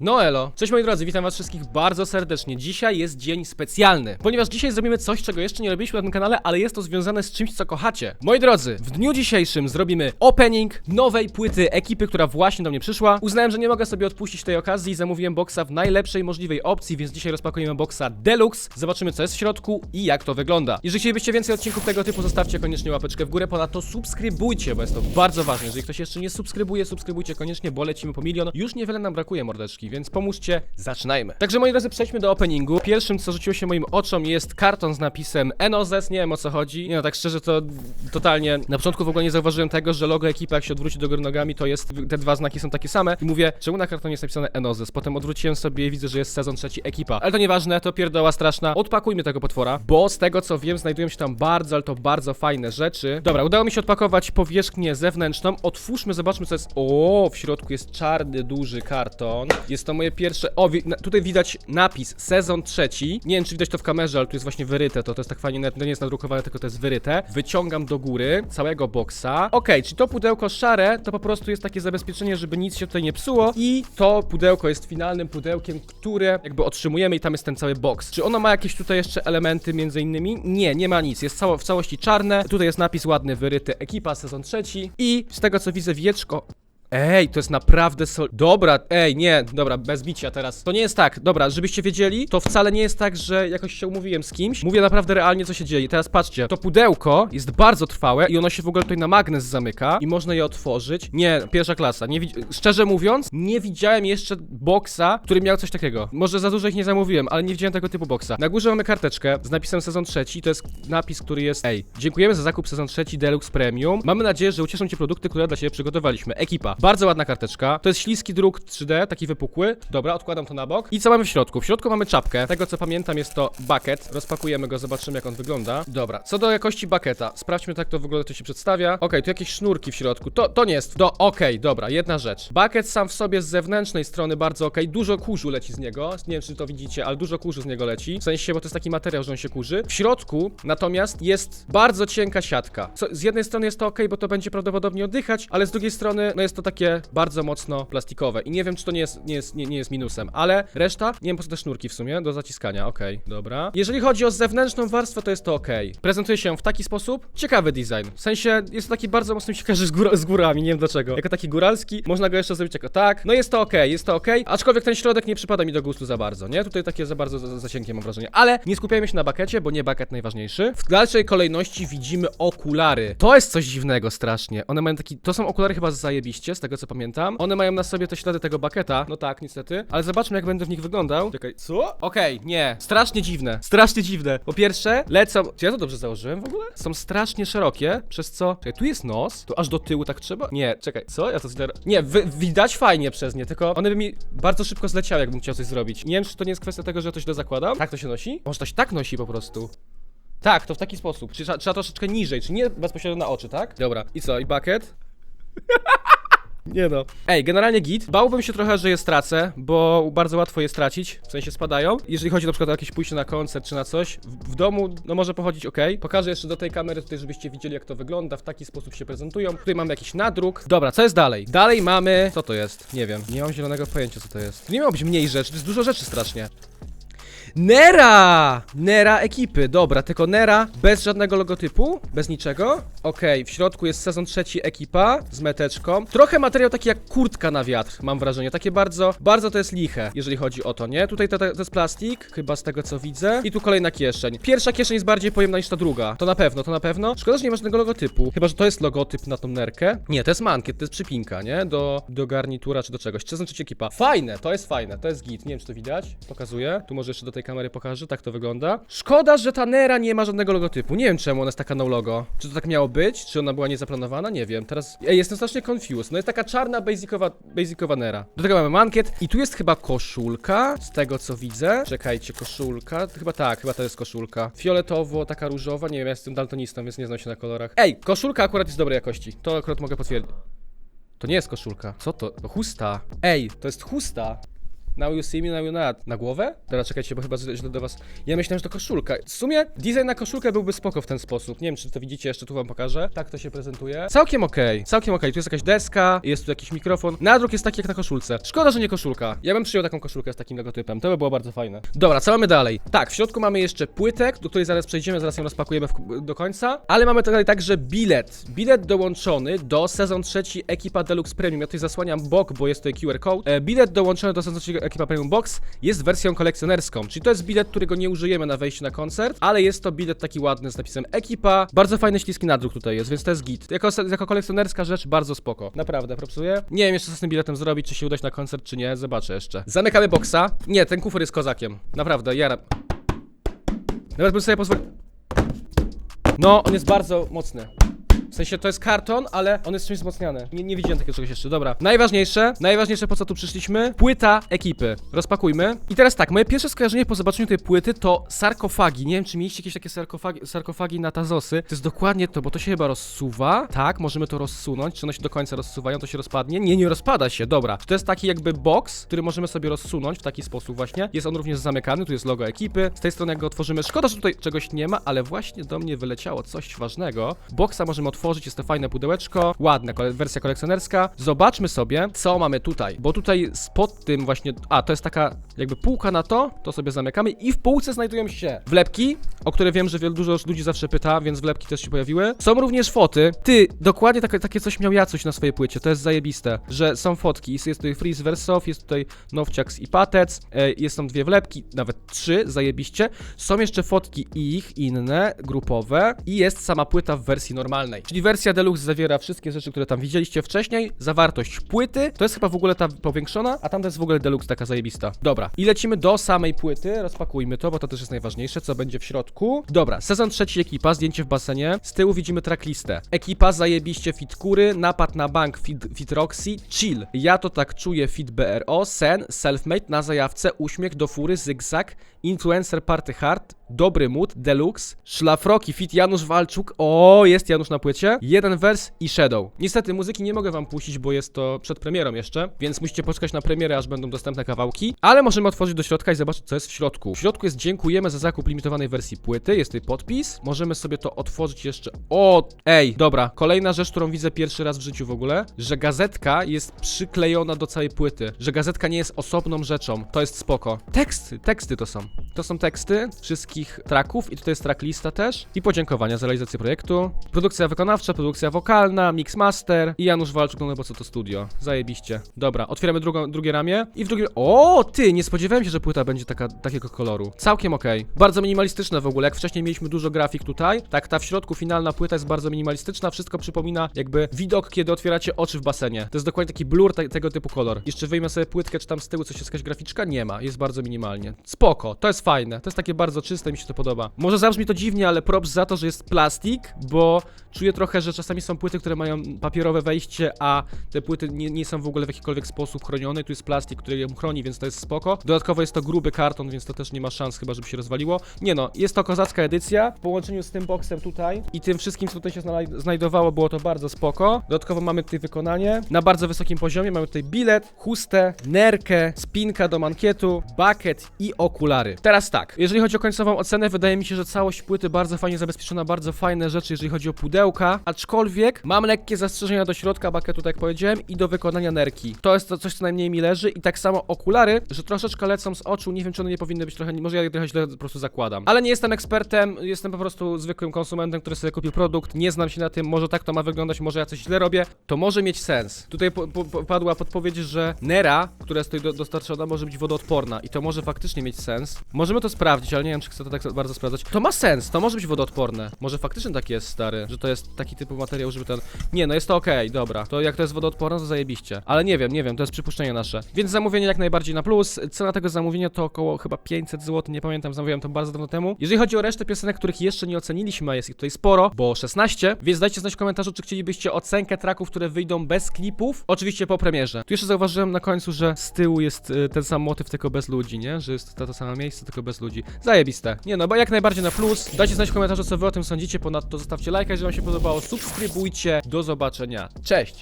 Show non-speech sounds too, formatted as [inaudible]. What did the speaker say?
No elo, cześć moi drodzy, witam was wszystkich bardzo serdecznie. Dzisiaj jest dzień specjalny, ponieważ dzisiaj zrobimy coś, czego jeszcze nie robiliśmy na tym kanale, ale jest to związane z czymś, co kochacie. Moi drodzy, w dniu dzisiejszym zrobimy opening nowej płyty ekipy, która właśnie do mnie przyszła. Uznałem, że nie mogę sobie odpuścić tej okazji i zamówiłem boxa w najlepszej możliwej opcji, więc dzisiaj rozpakujemy boxa Deluxe. Zobaczymy, co jest w środku i jak to wygląda. Jeżeli chcielibyście więcej odcinków tego typu, zostawcie koniecznie łapeczkę w górę, ponadto subskrybujcie, bo jest to bardzo ważne. Jeżeli ktoś jeszcze nie subskrybuje, subskrybujcie koniecznie, bo lecimy po milion. Już niewiele nam brakuje, mordeczki, więc pomóżcie, zaczynajmy. Także moi drodzy, przejdźmy do openingu. Pierwszym, co rzuciło się moim oczom, jest karton z napisem Enozes, nie wiem o co chodzi. Nie no, tak szczerze to totalnie, na początku w ogóle nie zauważyłem tego, że logo ekipy, jak się odwróci do góry nogami, to jest, te dwa znaki są takie same. I mówię, czemu na kartonie jest napisane Enozes? Potem odwróciłem sobie i widzę, że jest sezon trzeci ekipa. Ale to nieważne, to pierdoła straszna. Odpakujmy tego potwora, bo z tego co wiem, znajdują się tam bardzo, ale to bardzo fajne rzeczy. Dobra, udało mi się odpakować powierzchnię zewnętrzną. Otwórzmy, zobaczmy co jest. O, w środku jest czarny, duży karton. Jest to moje pierwsze. O, wi na, tutaj widać napis sezon trzeci. Nie wiem, czy widać to w kamerze, ale tu jest właśnie wyryte. To, to jest tak fajnie, to nie jest nadrukowane, tylko to jest wyryte. Wyciągam do góry całego boksa. Okej, czyli to pudełko szare to po prostu jest takie zabezpieczenie, żeby nic się tutaj nie psuło. I to pudełko jest finalnym pudełkiem, które jakby otrzymujemy i tam jest ten cały box. Czy ono ma jakieś tutaj jeszcze elementy między innymi? Nie, nie ma nic. Jest cało, w całości czarne. Tutaj jest napis ładny, wyryty ekipa, sezon trzeci. I z tego co widzę, wieczko. Ej, to jest naprawdę sol... Dobra, ej, nie, dobra, bez bicia teraz. To nie jest tak, dobra, żebyście wiedzieli, to wcale nie jest tak, że jakoś się umówiłem z kimś. Mówię naprawdę realnie, co się dzieje. Teraz patrzcie, to pudełko jest bardzo trwałe i ono się w ogóle tutaj na magnes zamyka i można je otworzyć. Nie, pierwsza klasa. Nie. Szczerze mówiąc, nie widziałem jeszcze boksa, który miał coś takiego. Może za dużo ich nie zamówiłem, ale nie widziałem tego typu boksa. Na górze mamy karteczkę z napisem sezon trzeci, to jest napis, który jest Ej, dziękujemy za zakup sezon trzeci Deluxe Premium. Mamy nadzieję, że ucieszą Cię produkty, które dla Ciebie przygotowaliśmy. Ekipa. Bardzo ładna karteczka. To jest śliski druk 3D, taki wypukły. Dobra, odkładam to na bok. I co mamy w środku? W środku mamy czapkę. Tego co pamiętam jest to bucket. Rozpakujemy go, zobaczymy jak on wygląda. Dobra, co do jakości bucketa. Sprawdźmy tak to wygląda, to się przedstawia. Okej, tu jakieś sznurki w środku. To, to nie jest. Do, okej, dobra, jedna rzecz. Bucket sam w sobie z zewnętrznej strony bardzo okej. Dużo kurzu leci z niego. Nie wiem czy to widzicie, ale dużo kurzu z niego leci. W sensie, bo to jest taki materiał, że on się kurzy. W środku natomiast jest bardzo cienka siatka. Co, z jednej strony jest to ok, bo to będzie prawdopodobnie oddychać, ale z drugiej strony no jest to takie bardzo mocno plastikowe. I nie wiem, czy to nie jest, nie jest, nie, nie jest minusem, ale reszta, nie wiem po co te sznurki w sumie, do zaciskania, okej, dobra. Jeżeli chodzi o zewnętrzną warstwę, to jest to ok. Prezentuje się w taki sposób, ciekawy design. W sensie, jest to taki bardzo mocno mi się z, góra, z górami, nie wiem dlaczego. Jako taki góralski, można go jeszcze zrobić jako tak. No jest to ok, jest to ok, aczkolwiek ten środek nie przypada mi do gustu za bardzo, nie? Tutaj takie za bardzo za, za mam wrażenie. Ale nie skupiajmy się na bakecie, bo nie baket najważniejszy. W dalszej kolejności widzimy okulary. To jest coś dziwnego strasznie. One mają taki, to są okulary chyba zajebiście, z tego co pamiętam. One mają na sobie te ślady tego baketa. No tak, niestety. Ale zobaczmy, jak będę w nich wyglądał. Czekaj, co? Okej, nie. Strasznie dziwne. Strasznie dziwne. Po pierwsze, lecą. Czy ja to dobrze założyłem w ogóle? Są strasznie szerokie, przez co. Czekaj, tu jest nos. To aż do tyłu tak trzeba? Nie, czekaj, co? Ja to źle. Nie, wy, widać fajnie przez nie, tylko one by mi bardzo szybko zleciały, jakbym chciał coś zrobić. Nie wiem, czy to nie jest kwestia tego, że to źle zakładam. Tak to się nosi? Może to się tak nosi po prostu. Tak, to w taki sposób. Czy trzeba, trzeba troszeczkę niżej, czy nie bezpośrednio na oczy, tak? Dobra. I co? I bucket? [laughs] Nie no. Ej, generalnie git. Bałbym się trochę, że je stracę, bo bardzo łatwo je stracić, w sensie spadają. Jeżeli chodzi na przykład o jakieś pójście na koncert czy na coś, w, w domu no może pochodzić ok. Pokażę jeszcze do tej kamery tutaj, żebyście widzieli jak to wygląda, w taki sposób się prezentują. Tutaj mamy jakiś nadruk. Dobra, co jest dalej? Dalej mamy... Co to jest? Nie wiem. Nie mam zielonego pojęcia co to jest. Tu nie miało być mniej rzeczy, to jest dużo rzeczy strasznie. Nera! Nera ekipy, dobra, tylko Nera bez żadnego logotypu, bez niczego. Okej, w środku jest sezon trzeci ekipa z meteczką. Trochę materiał taki jak kurtka na wiatr, mam wrażenie. Takie bardzo, bardzo to jest liche, jeżeli chodzi o to, nie? Tutaj to, to, to jest plastik, chyba z tego co widzę. I tu kolejna kieszeń. Pierwsza kieszeń jest bardziej pojemna niż ta druga. To na pewno, to na pewno. Szkoda, że nie ma żadnego logotypu. Chyba, że to jest logotyp na tą nerkę. Nie, to jest mankiet, to jest przypinka, nie? Do, do garnitura czy do czegoś. Sezon trzeci ekipa. Fajne, to jest fajne, to jest git. Nie wiem, czy to widać. Pokazuję. Tu może jeszcze do tej kamery pokażę, tak to wygląda. Szkoda, że ta Nera nie ma żadnego logotypu. Nie wiem czemu ona jest taka no logo. Czy to tak miało być? Czy ona była niezaplanowana? Nie wiem. Teraz Ej, jestem strasznie confused. No jest taka czarna, basicowa, basicowa Nera. Do tego mamy mankiet i tu jest chyba koszulka, z tego co widzę. Czekajcie, koszulka. Chyba tak, chyba to jest koszulka. Fioletowo, taka różowa. Nie wiem, ja jestem daltonistą, więc nie znam się na kolorach. Ej, koszulka akurat jest dobrej jakości. To akurat mogę potwierdzić. To nie jest koszulka. Co to? To chusta. Ej, to jest chusta. Now you see me, now you not. Na głowę? Teraz czekajcie, bo chyba źle do was... Ja myślałem, że to koszulka. W sumie design na koszulkę byłby spoko w ten sposób. Nie wiem, czy to widzicie, jeszcze tu wam pokażę. Tak to się prezentuje. Całkiem okej, całkiem okej. Tu jest jakaś deska, jest tu jakiś mikrofon. Nadruk jest taki jak na koszulce. Szkoda, że nie koszulka. Ja bym przyjął taką koszulkę z takim logotypem. To by było bardzo fajne. Dobra, co mamy dalej? Tak, w środku mamy jeszcze płytę, do której zaraz przejdziemy, zaraz ją rozpakujemy w, do końca. Ale mamy tutaj także bilet. Bilet dołączony do sezon trzeci Ekipa Deluxe Premium. Ja tutaj zasłaniam bok, bo jest tutaj QR code. E, bilet dołączony do sezon trzeciego Ekipa Premium Box jest wersją kolekcjonerską, czyli to jest bilet, którego nie użyjemy na wejściu na koncert, ale jest to bilet taki ładny z napisem Ekipa. Bardzo fajny śliski nadruk tutaj jest, więc to jest git. Jako, jako kolekcjonerska rzecz bardzo spoko. Naprawdę, propsuję. Nie wiem jeszcze co z tym biletem zrobić, czy się udać na koncert, czy nie. Zobaczę jeszcze. Zamykamy boksa. Nie, ten kufer jest kozakiem. Naprawdę, jara. Nawet bym sobie pozwolił... No, on jest bardzo mocny. W sensie to jest karton, ale on jest czymś wzmocniony. Nie, nie widziałem takiego czegoś jeszcze. Dobra. Najważniejsze, najważniejsze po co tu przyszliśmy? Płyta ekipy. Rozpakujmy. I teraz tak, moje pierwsze skojarzenie po zobaczeniu tej płyty to sarkofagi. Nie wiem, czy mieliście jakieś takie sarkofagi, sarkofagi na tazosy. To jest dokładnie to, bo to się chyba rozsuwa. Tak, możemy to rozsunąć. Czy one się do końca rozsuwają, to się rozpadnie? Nie, nie rozpada się, dobra. To jest taki jakby box, który możemy sobie rozsunąć w taki sposób właśnie. Jest on również zamykany, tu jest logo ekipy. Z tej strony jak go otworzymy, szkoda, że tutaj czegoś nie ma, ale właśnie do mnie wyleciało coś ważnego. Boxa możemy otworzyć, jest to fajne pudełeczko, ładne, kole wersja kolekcjonerska. Zobaczmy sobie, co mamy tutaj, bo tutaj spod tym właśnie, a to jest taka jakby półka na to, to sobie zamykamy i w półce znajdują się wlepki, o które wiem, że wielu dużo ludzi zawsze pyta, więc wlepki też się pojawiły. Są również foty. Ty, dokładnie takie, takie coś miał Jacuś na swojej płycie, to jest zajebiste, że są fotki. Jest tutaj Freeze Versow, jest tutaj Nowciaks i Patec, e, jest tam dwie wlepki, nawet trzy, zajebiście. Są jeszcze fotki ich, inne, grupowe i jest sama płyta w wersji normalnej. Czyli wersja deluxe zawiera wszystkie rzeczy, które tam widzieliście wcześniej. Zawartość płyty, to jest chyba w ogóle ta powiększona, a tam to jest w ogóle deluxe taka zajebista. Dobra, i lecimy do samej płyty, rozpakujmy to, bo to też jest najważniejsze, co będzie w środku. Dobra, sezon trzeci ekipa, zdjęcie w basenie. Z tyłu widzimy tracklistę. Ekipa zajebiście fit kury, napad na bank fit, fit Roxy, chill. Ja to tak czuję fit BRO, sen, selfmade na zajawce, uśmiech do fury, zygzak, influencer party hard, dobry mood, deluxe, szlafroki fit Janusz Walczuk. O, jest Janusz na płycie. Jeden wers i shadow. Niestety muzyki nie mogę wam puścić, bo jest to przed premierą jeszcze, więc musicie poczekać na premierę, aż będą dostępne kawałki. Ale możemy otworzyć do środka i zobaczyć, co jest w środku. W środku jest dziękujemy za zakup limitowanej wersji płyty. Jest tutaj podpis. Możemy sobie to otworzyć jeszcze. O, ej, dobra. Kolejna rzecz, którą widzę pierwszy raz w życiu w ogóle, że gazetka jest przyklejona do całej płyty. Że gazetka nie jest osobną rzeczą. To jest spoko. Teksty, teksty to są. To są teksty wszystkich tracków i tutaj jest tracklista też. I podziękowania za realizację projektu. Produkcja wykonawcza, produkcja wokalna, mixmaster i Janusz Walczuk, no bo co to studio. Zajebiście. Dobra, otwieramy drugą, drugie ramię i w drugim... O, ty, nie spodziewałem się, że płyta będzie taka, takiego koloru. Całkiem okej. Bardzo minimalistyczna w ogóle, jak wcześniej mieliśmy dużo grafik tutaj, tak ta w środku finalna płyta jest bardzo minimalistyczna, wszystko przypomina jakby widok, kiedy otwieracie oczy w basenie. To jest dokładnie taki blur te, tego typu kolor. Jeszcze wyjmę sobie płytkę, czy tam z tyłu coś jest jakaś graficzka? Nie ma, jest bardzo minimalnie. Spoko, to jest fajne, to jest takie bardzo czyste, mi się to podoba. Może zabrzmi to dziwnie, ale props za to, że jest plastik, bo czuję trochę, że czasami są płyty, które mają papierowe wejście, a te płyty nie, nie są w ogóle w jakikolwiek sposób chronione. Tu jest plastik, który ją chroni, więc to jest spoko. Dodatkowo jest to gruby karton, więc to też nie ma szans chyba, żeby się rozwaliło. Nie no, jest to kozacka edycja. W połączeniu z tym boksem tutaj i tym wszystkim, co tutaj się znaj- znajdowało, było to bardzo spoko. Dodatkowo mamy tutaj wykonanie na bardzo wysokim poziomie. Mamy tutaj bilet, chustę, nerkę, spinka do mankietu, bucket i okulary. Teraz tak, jeżeli chodzi o końcową ocenę, wydaje mi się, że całość płyty bardzo fajnie zabezpieczona, bardzo fajne rzeczy, jeżeli chodzi o pudełka, aczkolwiek mam lekkie zastrzeżenia do środka bucketu, tak jak powiedziałem, i do wykonania nerki. To jest to coś, co najmniej mi leży i tak samo okulary, że troszeczkę lecą z oczu, nie wiem, czy one nie powinny być trochę, może ja je trochę źle po prostu zakładam. Ale nie jestem ekspertem, jestem po prostu zwykłym konsumentem, który sobie kupił produkt, nie znam się na tym, może tak to ma wyglądać, może ja coś źle robię, to może mieć sens. Tutaj po, po, padła podpowiedź, że nera, która jest tutaj do, dostarczona, może być wodoodporna i to może faktycznie mieć sens. Możemy to sprawdzić, ale nie wiem, czy chcę to tak bardzo sprawdzać. To ma sens, to może być wodoodporne. Może faktycznie tak jest, stary, że to jest taki typu materiał, żeby ten... Nie, no jest to okej, dobra. To jak to jest wodoodporne, to zajebiście. Ale nie wiem, nie wiem, to jest przypuszczenie nasze. Więc zamówienie jak najbardziej na plus. Cena tego zamówienia to około chyba 500 zł, nie pamiętam, zamówiłem to bardzo dawno temu. Jeżeli chodzi o resztę piosenek, których jeszcze nie oceniliśmy, a jest ich tutaj sporo, bo 16, więc dajcie znać w komentarzu, czy chcielibyście ocenkę traków, które wyjdą bez klipów, oczywiście po premierze. Tu jeszcze zauważyłem na końcu, że z tyłu jest y, ten sam motyw, tylko bez ludzi, nie? Że jest to, to samo miejsce, tylko bez ludzi. Zajebiste. Nie no, bo jak najbardziej na plus. Dajcie znać w komentarzu, co wy o tym sądzicie, ponadto zostawcie lajka, jeżeli wam się podobało, subskrybujcie. Do zobaczenia. Cześć!